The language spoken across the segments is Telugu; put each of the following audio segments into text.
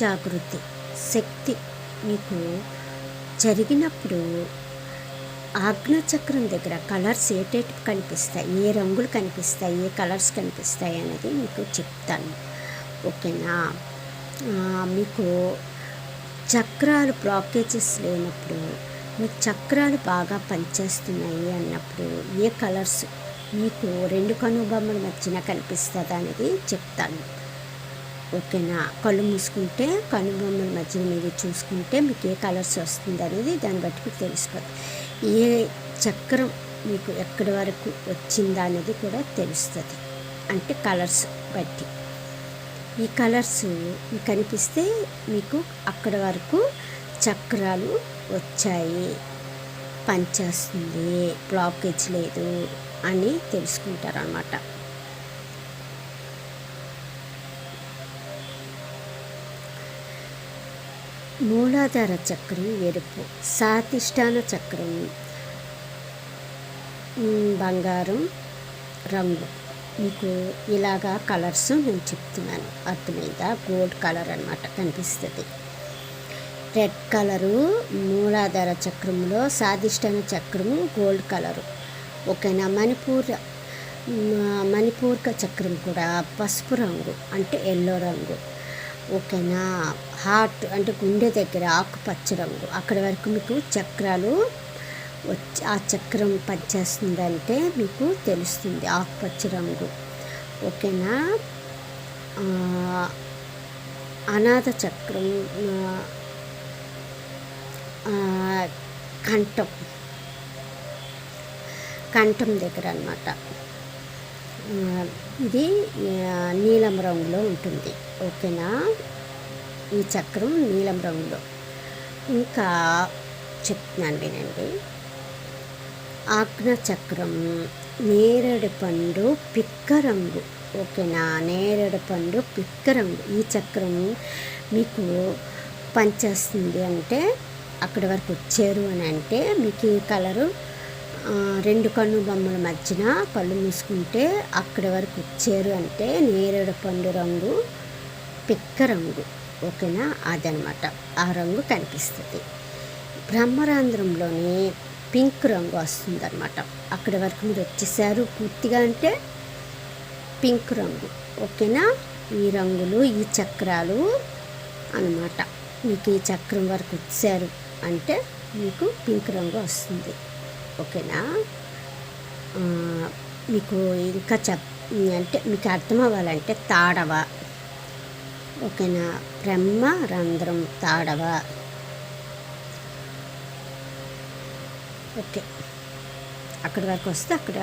జాగృతి శక్తి మీకు జరిగినప్పుడు ఆజ్ఞచక్రం దగ్గర కలర్స్ ఏటేటి కనిపిస్తాయి ఏ రంగులు కనిపిస్తాయి ఏ కలర్స్ కనిపిస్తాయి అనేది మీకు చెప్తాను. ఓకేనా? మీకు చక్రాలు బ్లాకేజెస్ లేనప్పుడు మీకు చక్రాలు బాగా పనిచేస్తున్నాయి అన్నప్పుడు ఏ కలర్స్ మీకు రెండు కనుబొమ్మల మధ్యన కనిపిస్తుంది అనేది చెప్తాను. ఓకేనా? కళ్ళు మూసుకుంటే కనుబొమ్మల మధ్యన మీరు చూసుకుంటే మీకు ఏ కలర్స్ వస్తుంది అనేది దాన్ని బట్టి మీకు తెలిసిపోతుంది ఏ చక్రం మీకు ఎక్కడి వరకు వచ్చిందా అనేది కూడా తెలుస్తుంది. అంటే కలర్స్ బట్టి. ఈ కలర్స్ మీకు కనిపిస్తే మీకు అక్కడ వరకు చక్రాలు వచ్చాయి. పనిచేస్తుంది. బ్లాకేజ్ లేదు అని తెలుసుకుంటారు అన్నమాట మూలాధార చక్రం ఎరుపు సాతిష్టాన చక్రం బంగారం రంగు. మీకు ఇలాగా కలర్స్ నేను చెప్తున్నాను. అర్థమైందా? గోల్డ్ కలర్ అనమాట కనిపిస్తుంది. రెడ్ కలరు మూలాధార చక్రంలో సాధిష్టాన చక్రము గోల్డ్ కలరు ఓకేనా? మణిపూర్ మణిపూర్క చక్రం కూడా పసుపు రంగు అంటే ఎల్లో రంగు. ఓకేనా? హార్ట్ అంటే గుండె దగ్గర ఆకుపచ్చ రంగు. అక్కడ వరకు మీకు చక్రాలు వచ్చి ఆ చక్రం పనిచేస్తుందంటే మీకు తెలుస్తుంది ఆకుపచ్చ రంగు. ఓకేనా? అనాథ చక్రం కంఠం. కంఠం దగ్గర అనమాట ఇది నీలం రంగులో ఉంటుంది. ఓకేనా? ఈ చక్రం నీలం రంగులో. ఇంకా చెప్తున్నాను వినండి. ఆజ్ఞ చక్రం నేరేడు పండు పిక్క రంగు. ఓకేనా? నేరేడు పండు పిక్క రంగు. ఈ చక్రం మీకు పనిచేస్తుంది అంటే అక్కడి వరకు వచ్చారు అని అంటే మీకు ఈ కలరు రెండు కన్ను బొమ్మల మధ్యన కళ్ళు మూసుకుంటే అక్కడి వరకు వచ్చారు అంటే నేరేడు పండు రంగు పిక్క రంగు. ఓకేనా? అదనమాట. ఆ రంగు కనిపిస్తుంది. బ్రహ్మరాంధ్రంలోని పింక్ రంగు వస్తుందన్నమాట అక్కడి వరకు మీరు వచ్చేసారు పూర్తిగా అంటే పింక్ రంగు. ఓకేనా? ఈ రంగులు ఈ చక్రాలు అన్నమాట మీకు ఈ చక్రం వరకు వచ్చారు అంటే మీకు పింక్ రంగు వస్తుంది. ఓకేనా? మీకు ఇంకా చెప్ అంటే మీకు అర్థం అవ్వాలంటే తాడవ. ఓకేనా? బ్రహ్మ రంధ్రం తాడవ. ఓకే. అక్కడి వరకు వస్తే అక్కడ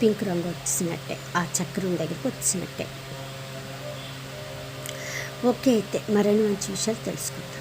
పింక్ రంగు వచ్చినట్టే ఆ చక్రం దగ్గరికి వచ్చినట్టే ఓకే అయితే మరిన్ని మంచి విషయాలు తెలుసుకుందాం.